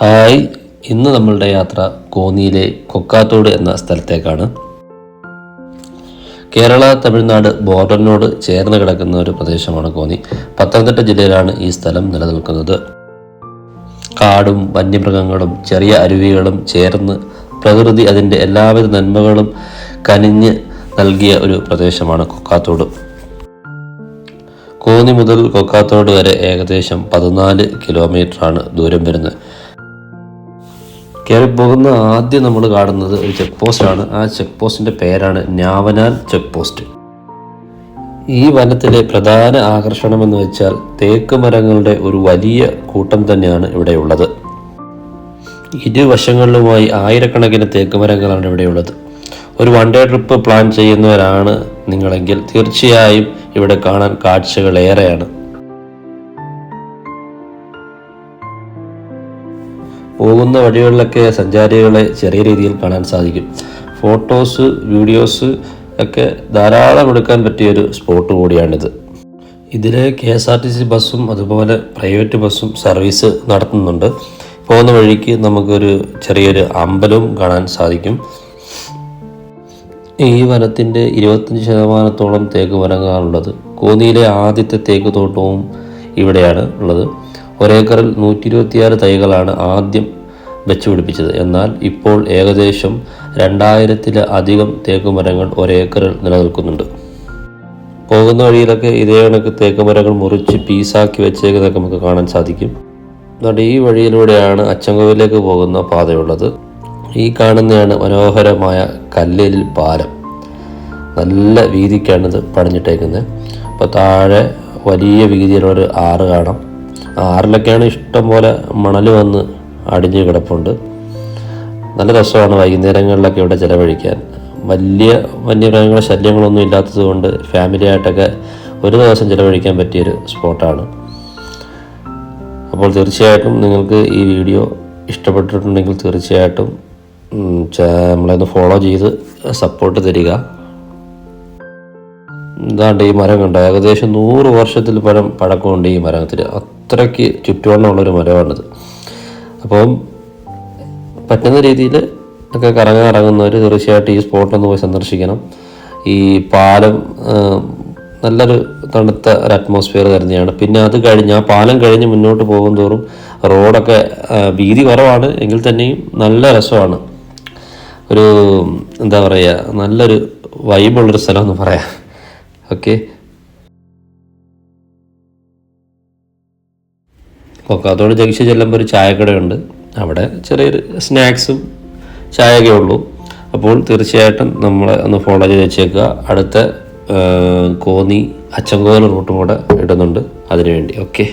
Hi ഇന്ന് നമ്മളുടെ യാത്ര കോന്നിയിലെ കൊക്കാത്തോട് എന്ന സ്ഥലത്തേക്കാണ്. കേരള തമിഴ്നാട് ബോർഡറിനോട് ചേർന്ന് കിടക്കുന്ന ഒരു പ്രദേശമാണ് കോന്നി. പത്തനംതിട്ട ജില്ലയിലാണ് ഈ സ്ഥലം നിലനിൽക്കുന്നത്. കാടും വന്യമൃഗങ്ങളും ചെറിയ അരുവികളും ചേർന്ന് പ്രകൃതി അതിന്റെ എല്ലാവിധ നന്മകളും കനിഞ്ഞ് നൽകിയ ഒരു പ്രദേശമാണ് കൊക്കാത്തോട്. കോന്നി മുതൽ കൊക്കാത്തോട് വരെ ഏകദേശം പതിനാല് കിലോമീറ്ററാണ് ദൂരം വരുന്നത്. കയറി പോകുന്ന ആദ്യം നമ്മൾ കാണുന്നത് ഒരു ചെക്ക് പോസ്റ്റ് ആണ്. ആ ചെക്ക് പോസ്റ്റിന്റെ പേരാണ് ഞാവനാൽ ചെക്ക് പോസ്റ്റ് ഈ വനത്തിലെ പ്രധാന ആകർഷണം എന്ന് വെച്ചാൽ തേക്ക് മരങ്ങളുടെ ഒരു വലിയ കൂട്ടം തന്നെയാണ് ഇവിടെയുള്ളത് ഇരുവശങ്ങളിലുമായി ആയിരക്കണക്കിന് തേക്ക് മരങ്ങളാണ് ഇവിടെയുള്ളത് ഒരു വൺ ഡേ ട്രിപ്പ് പ്ലാൻ ചെയ്യുന്നവരാണ് നിങ്ങളെങ്കിൽ. തീർച്ചയായും ഇവിടെ കാണാൻ കാഴ്ചകൾ ഏറെയാണ്. പോകുന്ന വഴികളിലൊക്കെ സഞ്ചാരികളെ ചെറിയ രീതിയിൽ കാണാൻ സാധിക്കും. ഫോട്ടോസ് വീഡിയോസ് ഒക്കെ ധാരാളം എടുക്കാൻ പറ്റിയൊരു സ്പോട്ട് കൂടിയാണിത്. ഇതിലെ K S R T C ബസ്സും അതുപോലെ പ്രൈവറ്റ് ബസ്സും സർവീസ് നടത്തുന്നുണ്ട്. പോകുന്ന വഴിക്ക് നമുക്കൊരു ചെറിയൊരു അമ്പലവും കാണാൻ സാധിക്കും. ഈ വനത്തിന്റെ ഇരുപത്തഞ്ച് ശതമാനത്തോളം തേക്ക് വനങ്ങളാണുള്ളത്. കോന്നിയിലെ ആദ്യത്തെ തേക്ക് തോട്ടവും ഇവിടെയാണ് ഉള്ളത്. ഒരേക്കറിൽ നൂറ്റി ഇരുപത്തിയാറ് തൈകളാണ് ആദ്യം വെച്ചുപിടിപ്പിച്ചത്. എന്നാൽ ഇപ്പോൾ ഏകദേശം രണ്ടായിരത്തിലധികം തേക്കുമരങ്ങൾ തേക്ക് മരങ്ങൾ ഒരേക്കറിൽ നിലനിൽക്കുന്നുണ്ട്. പോകുന്ന വഴിയിലൊക്കെ ഇതേ കണക്ക് തേക്ക് മരങ്ങൾ മുറിച്ച് പീസാക്കി വെച്ചേക്കുന്നതൊക്കെ നമുക്ക് കാണാൻ സാധിക്കും. എന്നിട്ട് ഈ വഴിയിലൂടെയാണ് അച്ചങ്കോവിലേക്ക് പോകുന്ന പാതയുള്ളത്. ഈ കാണുന്നതാണ് മനോഹരമായ കല്ലിൽ പാലം. നല്ല വീതിക്കാണിത് പണിഞ്ഞിട്ടേക്കുന്നത്. അപ്പോൾ താഴെ വലിയ വീതിയിലുള്ളൊരു ആറ് കാണാം. ആറിലൊക്കെയാണ് ഇഷ്ടം പോലെ മണൽ വന്ന് അടിഞ്ഞ് കിടപ്പുണ്ട്. നല്ല രസമാണ് വൈകുന്നേരങ്ങളിലൊക്കെ ഇവിടെ ചിലവഴിക്കാൻ. വലിയ വന്യമൃഗങ്ങളുടെ ശല്യങ്ങളൊന്നും ഇല്ലാത്തത് കൊണ്ട് ഫാമിലി ആയിട്ടൊക്കെ ഒരു ദിവസം ചിലവഴിക്കാൻ പറ്റിയൊരു സ്പോട്ടാണ്. അപ്പോൾ തീർച്ചയായിട്ടും നിങ്ങൾക്ക് ഈ വീഡിയോ ഇഷ്ടപ്പെട്ടിട്ടുണ്ടെങ്കിൽ തീർച്ചയായിട്ടും നമ്മളെ ഒന്ന് ഫോളോ ചെയ്ത് സപ്പോർട്ട് തരിക. ഇതാണ്ട് ഈ മരം കണ്ട? ഏകദേശം നൂറ് വർഷത്തിൽ പഴം പഴക്കമുണ്ട് ഈ മരത്തിന് അത്രയ്ക്ക് ചുറ്റുവണ്ണമുള്ളൊരു മരമാണിത്. അപ്പം പറ്റുന്ന രീതിയിൽ ഒക്കെ കറങ്ങാൻ ഇറങ്ങുന്നവർ തീർച്ചയായിട്ടും ഈ സ്പോട്ടൊന്ന് പോയി സന്ദർശിക്കണം. ഈ പാലം നല്ലൊരു തണുത്ത ഒരു അറ്റ്മോസ്ഫിയർ തരുന്നതാണ്. പിന്നെ അത് കഴിഞ്ഞ് ആ പാലം കഴിഞ്ഞ് മുന്നോട്ട് പോകും തോറും റോഡൊക്കെ വീതി കുറവാണ്. എങ്കിൽ തന്നെയും നല്ല രസമാണ്. ഒരു എന്താ പറയുക നല്ലൊരു വൈബുള്ളൊരു സ്ഥലം എന്ന് പറയാം. ഓക്കെ കൊക്കാത്തോട് ജംഗ്ഷൻ ചെല്ലുമ്പോൾ ഒരു ചായക്കടയുണ്ട്. അവിടെ ചെറിയൊരു സ്നാക്സും ചായയൊക്കെ ഉള്ളൂ. അപ്പോൾ തീർച്ചയായിട്ടും നമ്മൾ ഒന്ന് ഫോളോ ചെയ്ത് വെച്ചേക്കുക. അടുത്ത കോന്നി അച്ചൻകോവിൽ റൂട്ടും കൂടെ ഇടുന്നുണ്ട്. അതിനുവേണ്ടി. ഓക്കെ.